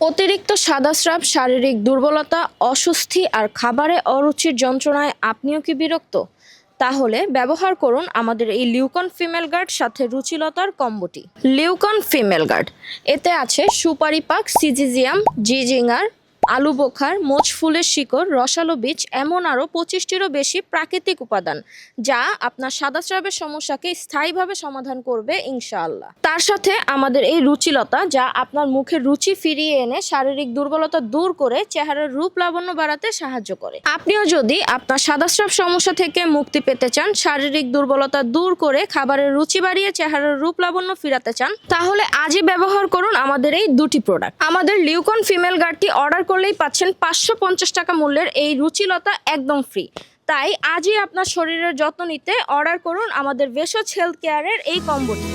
অতিরিক্ত সাদাস্রাব, শারীরিক দুর্বলতা, অস্বস্তি আর খাবারে অরুচির যন্ত্রণায় আপনিও কি বিরক্ত? তাহলে ব্যবহার করুন আমাদের এই লিউকন ফিমেল গার্ড সাথে রুচিলতার কম্বোটি। লিউকন ফিমেল গার্ড, এতে আছে সুপারি পাক সিজিজিয়াম, জিজিঙ্গার আলু বোখার, মোচ ফুলের শিকড়, রসালো বীজ, এমন আরও পঁচিশটিরও বেশি প্রাকৃতিক উপাদান, যা আপনার সাদাস্রাবের সমস্যাকে স্থায়ীভাবে সমাধান করবে, ইনশাআল্লাহ। তার সাথে আমাদের এই রুচিলতা, যা আপনার মুখের রুচি ফিরিয়ে এনে শারীরিক দুর্বলতা দূর করে চেহারার রূপ লাবণ্য বাড়াতে সাহায্য করে। আপনিও যদি আপনার সাদাস্রাব সমস্যা থেকে মুক্তি পেতে চান, শারীরিক দুর্বলতা দূর করে খাবারের রুচি বাড়িয়ে চেহারার রূপ লাবণ্য ফিরাতে চান, তাহলে আজই ব্যবহার করুন আমাদের এই দুটি প্রোডাক্ট আমাদের লিউকন ফিমেল গার্ডটি অর্ডার করলেই পাচ্ছেন পাঁচশো পঞ্চাশ টাকা মূল্যের এই রুচিলতা একদম ফ্রি তাই আজই আপনার শরীরের যত্ন নিতে অর্ডার করুন আমাদের ভেষজ হেলথ কেয়ারের এই কম্বোটি